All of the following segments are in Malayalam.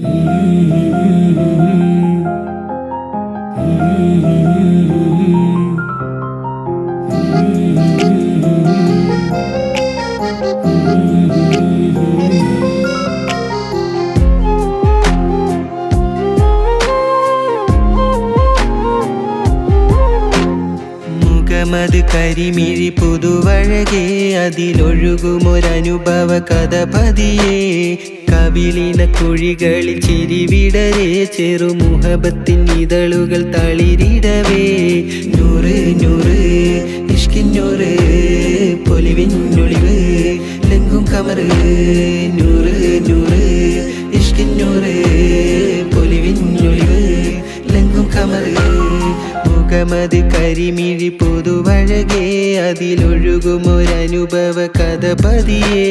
Mm-hmm. Mm-hmm. mm-hmm. മുഖമത് കരിമിഴി പുതുവഴകേ അതിലൊഴുകുമൊരനുഭവ കഥ പതിയേ കവിളിന കുഴികളിൽ ചിരിവിടരേ ചെറുമുഹബത്തിൻ ഇതളുകൾ തളിരിടവേ. നൂറ് നൂറ് ഇഷ്കിന്നൂറ് ഒളിവ് ലെങ്കും നൂറ് നൂറ് മുഖമത് കരിമിഴി പുതുവഴകേ അതിലൊഴുകുമൊരനുഭവ കഥ പതിയേ.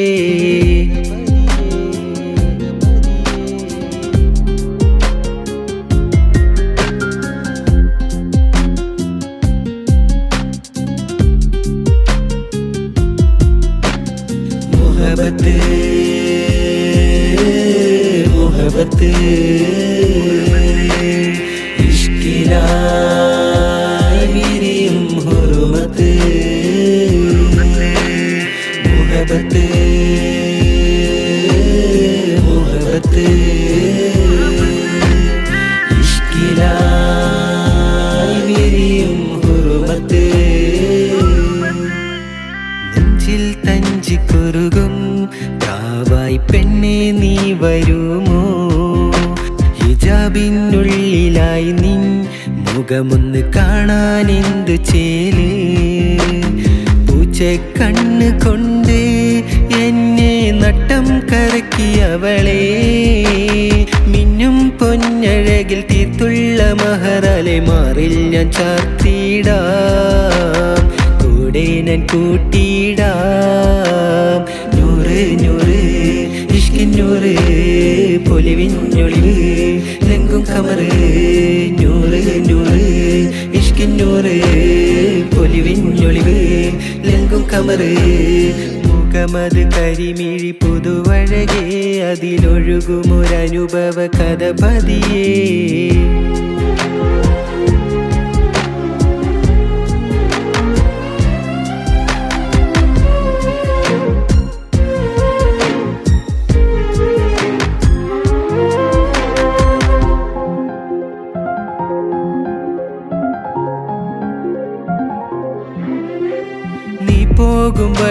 മുഹബത്ത് മുഹബത്ത്. തഞ്ചിക്കുറുകും കാവായി പെണ്ണെ നീ വരുമോ? ഹിജാബിനുള്ളിലായി നിൻ മുഖമൊന്ന് കാണാൻ എന്തു ചേൽ? പൂച്ച കണ്ണ് കൊണ്ട് എന്നെ നട്ടം കറക്കിയവളെ. മിന്നും പൊന്നഴകിൽ തീർത്തുള്ള മഹറലെ മാറിൽ ഞാൻ ചാർത്തിടാം. കൂടെ ഞാൻ കൂട്ടിയിടാം ലെങ്കും കമറ് നൂറ് നൂറ് പൊലിവിൻ ഒളിവ് രംഗും കമറ്. മുഖമത് കരിമിഴി പുതുവഴകേ അതിലൊഴുകുമൊരനുഭവ കഥ പതിയേ.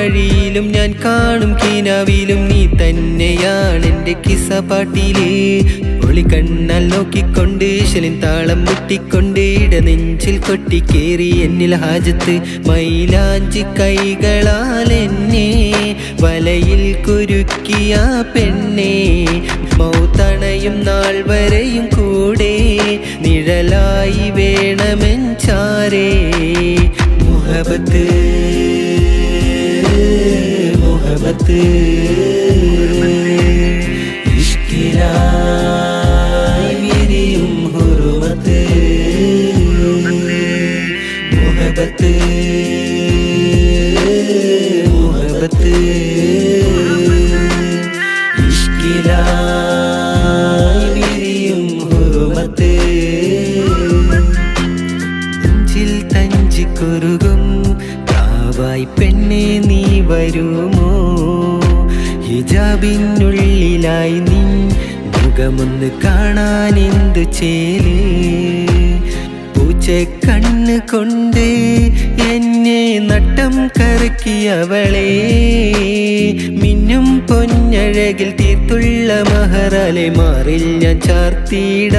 വഴിയിലും ഞാൻ കാണും കിനാവിലും നീ തന്നെയാണ് എന്റെ കിസ പാട്ടിൽ ഒളിക്കണ്ണാൽ നോക്കിക്കൊണ്ട് ശലിൻ താളം മുട്ടിക്കൊണ്ട് ഇടനെഞ്ചിൽ കൊട്ടിക്കേറി എന്നിൽ ഹാജത്ത് മൈലാഞ്ചി കൈകളാൽ എന്നെ വലയിൽ കുരുക്കിയ പെണ്ണെ. മൗത്തണയും നാൾ വരെയും കൂടെ നിഴലായി വേണമെഞ്ചാരേ മുഹബത്ത് മുഹബത്ത് ഇഷ്കിലായി വിരിയും ഹുറുമത്ത് മുഹബത്ത് മുഹബത്ത് ഇഷ്കിലായി കാവായി പെണ്ണെ നീ വരുമോ? ഹിജാബിനുള്ളിലായി നീ മുഖമൊന്ന് കാണാൻ എന്തു പൂച്ച കണ്ണ് കൊണ്ട് എന്നെ നട്ടം കറക്കിയവളെ. മിന്നും പൊന്നഴകിൽ തീർത്തുള്ള മഹറാലെ മാറിൽ ഞാൻ ചാർത്തിടാം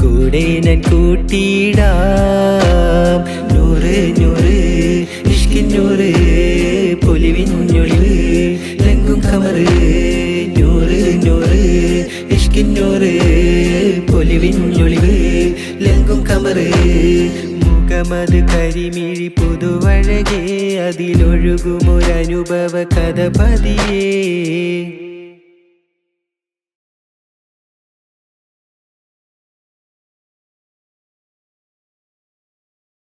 കൂടെ ഞാൻ കൂട്ടിയിടാം. നൂറ് നൂറ് ഇഷ്കിന്നൂറ് പൊലിവിഞ്ഞൊളിവ് ലെങ്കും കമറ് നൂറ് നൂറ് ഇഷ്കിന്നൂറ് പൊലിവിഞ്ഞൊളിവ് ലെങ്കും കമറ് മുഖമത് കരിമിഴി പുതുവഴകേ അതിലൊഴുകുമൊരനുഭവ കഥ പതിയേ.